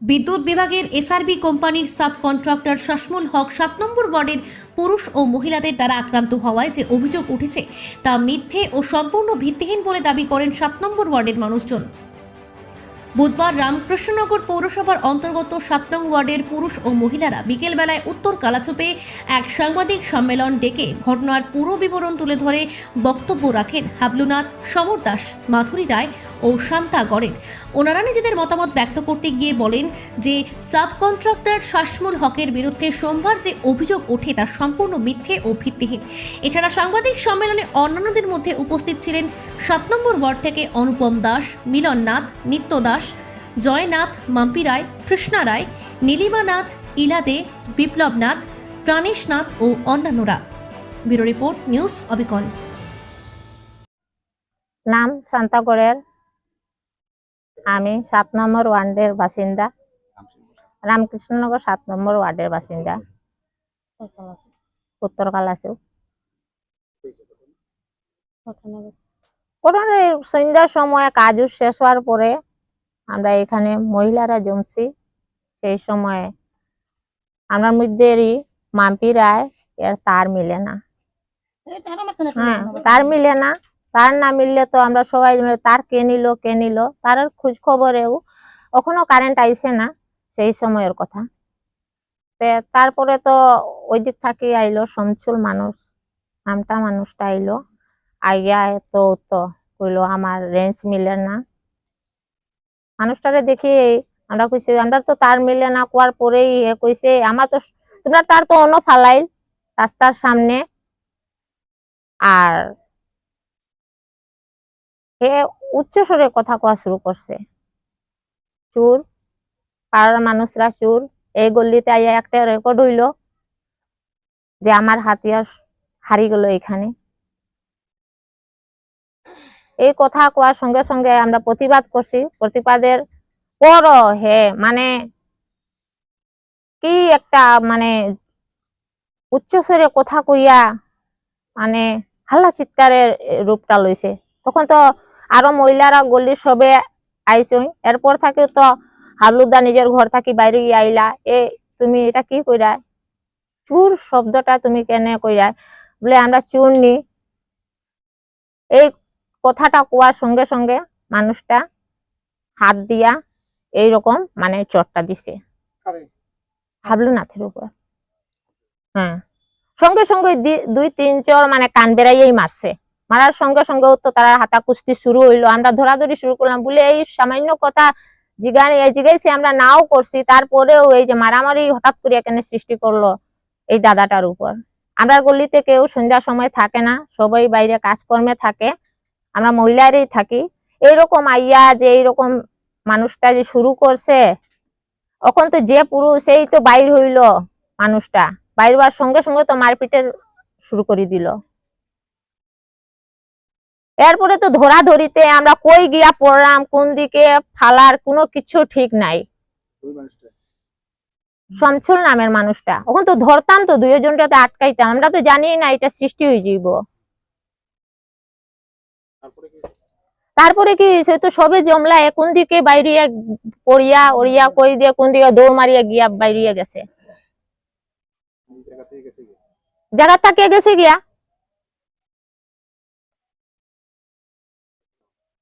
বিদ্যুৎ বিভাগের এসআরবি কোম্পানির সাব কন্ট্রাক্টর শাসমুল হক সাত নম্বর ওয়ার্ডের পুরুষ ও মহিলাদের দ্বারা আক্রান্ত হওয়ায় যে অভিযোগ উঠেছে তা মিথ্যে ও সম্পূর্ণ ভিত্তিহীন বলে দাবি করেন সাত নম্বর ওয়ার্ডের মানুষজন। বুধবার রামকৃষ্ণনগর পৌরসভার অন্তর্গত সাত নং ওয়ার্ডের পুরুষ ও মহিলারা বিকেলবেলায় উত্তর কালাচুপে এক সাংবাদিক সম্মেলন ডেকে ঘটনার পুরো বিবরণ তুলে ধরে বক্তব্য রাখেন হাবলুনাথ সমর দাস, মাধুরী রায় ও শান্তা গড়েন ওনারা নিজেদের মতামত ব্যক্ত করতে গিয়ে বলেন যে সাব কন্ট্রাক্টর শাসমুল হকের বিরুদ্ধে সোমবার যে অভিযোগ ওঠে তা সম্পূর্ণ মিথ্যে ও ভিত্তিহীন। এছাড়া সাংবাদিক সম্মেলনে অন্যান্যদের মধ্যে উপস্থিত ছিলেন সাত নম্বর ওয়ার্ড থেকে অনুপম দাস, মিলন নাথ, নিত্য দাস জয়নাথ মাম্পি রায়, কৃষ্ণা রায়, নীলিমা নাথ ইলা দে বিপ্লব নাথ, প্রাণেশ নাথ ও অন্যান্যরা। ব্যুরো রিপোর্ট, নিউজ অবিকল। নাম শান্তাগড়ের আমি সাত নম্বর ওয়ার্ডের বাসিন্দা। রামকৃষ্ণনগর সাত নম্বর ওয়ার্ডের বাসিন্দা। উত্তর কালাসু সন্ধ্যার সময় কাজ শেষ হওয়ার পরে আমরা এখানে মহিলারা জমছি। সেই সময় আমার মধ্যেরই মাম্পি রায় এর তার মিলে না। হ্যাঁ তার মিলে না। তার না মিললে তো আমরা সবাই তার কে নিল কে নিল? তার খোঁজ খবরেও এখনও কারেন্ট আইসে না সেই সময়ের কথা। তে তারপরে তো ওই দিক থাকি আইলো সমচুল মানুষ, নামটা মানুষটা আইলো। আইয়া তো তো কইলো, আমার রেঞ্জ মিলে না। মানুষটারে দেখি আমরা কইছি, আমরা তো তার মিলে না, কোয়ার পরেই এ কইছে, আমার তো তোমরা তার তো অন্য ফালাইল রাস্তার সামনে। আর এ উচ্চ স্বরে কথা কওয়া শুরু করছে। চুর, পাড়ার মানুষরা চুর। এই গল্লিতে আইয়া একটা রেকর্ড হইল যে আমার হাতিয়ার হারিয়ে গেল এখানে। এই কথা কোয়ার সঙ্গে সঙ্গে আমরা প্রতিবাদ করছি। প্রতিবাদের পর হে মানে কি একটা মানে উচ্চস্বরে কথা কইয়া মানে হাল্লা চিৎকারের রূপটা লইছে। তখন তো আরও মহিলারা গল্লির সবে আইসই। এরপর থাকে তো হাবলুদা নিজের ঘর থাকি বাইরে আইলা। এ তুমি এটা কি কইরা চুর শব্দটা তুমি কেন কইরা বলে আমরা চুর নি। এই কথাটা কোয়ার সঙ্গে সঙ্গে মানুষটা হাত দিয়া এই রকম মানে চটটা দিছে। হাবলু নাথের উপর। হ্যাঁ। সঙ্গে সঙ্গে দুই তিন চর মানে কান বেড়াইয়েই মারছে। মারার সঙ্গে সঙ্গে তো তারা হাতা কুস্তি শুরু হইল। আমরা ধরাধরি শুরু করলাম বলে এই সামান্য কথা এই জিগাইছি, আমরা নাও করছি। তারপরেও এই যে মারামারি হঠাৎ করে কেন সৃষ্টি করল এই দাদাটার উপর। আমরা গলিতে কেউ সন্ধ্যার সময় থাকে না, সবাই বাইরে কাজকর্মে থাকে। আমরা মহিলারই থাকি। এইরকম আইয়া যে এইরকম মানুষটা যে শুরু করছে, এখন তো যে পুরুষ, সেই তো বাইর হইল মানুষটা। বাইর হওয়ার সঙ্গে সঙ্গে তো মারপিটের শুরু করে দিল। এরপরে তো ধরা ধরিতে আমরা কই গিয়া পড়লাম কোন দিকে ফালার কোনো কিছু ঠিক নাই। সমছুল নামের মানুষটা। ওখান তো ধরতাম তো দুইজনটাতে আটকাইতাম। আমরা তো জানি না এটা সৃষ্টি হয়ে যাইব। তারপরে কি? সে তো সবে জমলা কোন দিকে বাইরিয়া পড়িয়া ওড়িয়া কই দিয়ে কোন দিকে দৌড় মারিয়া গিয়া বাইরিয়া গেছে। জায়গা তাকে গেছে গিয়া।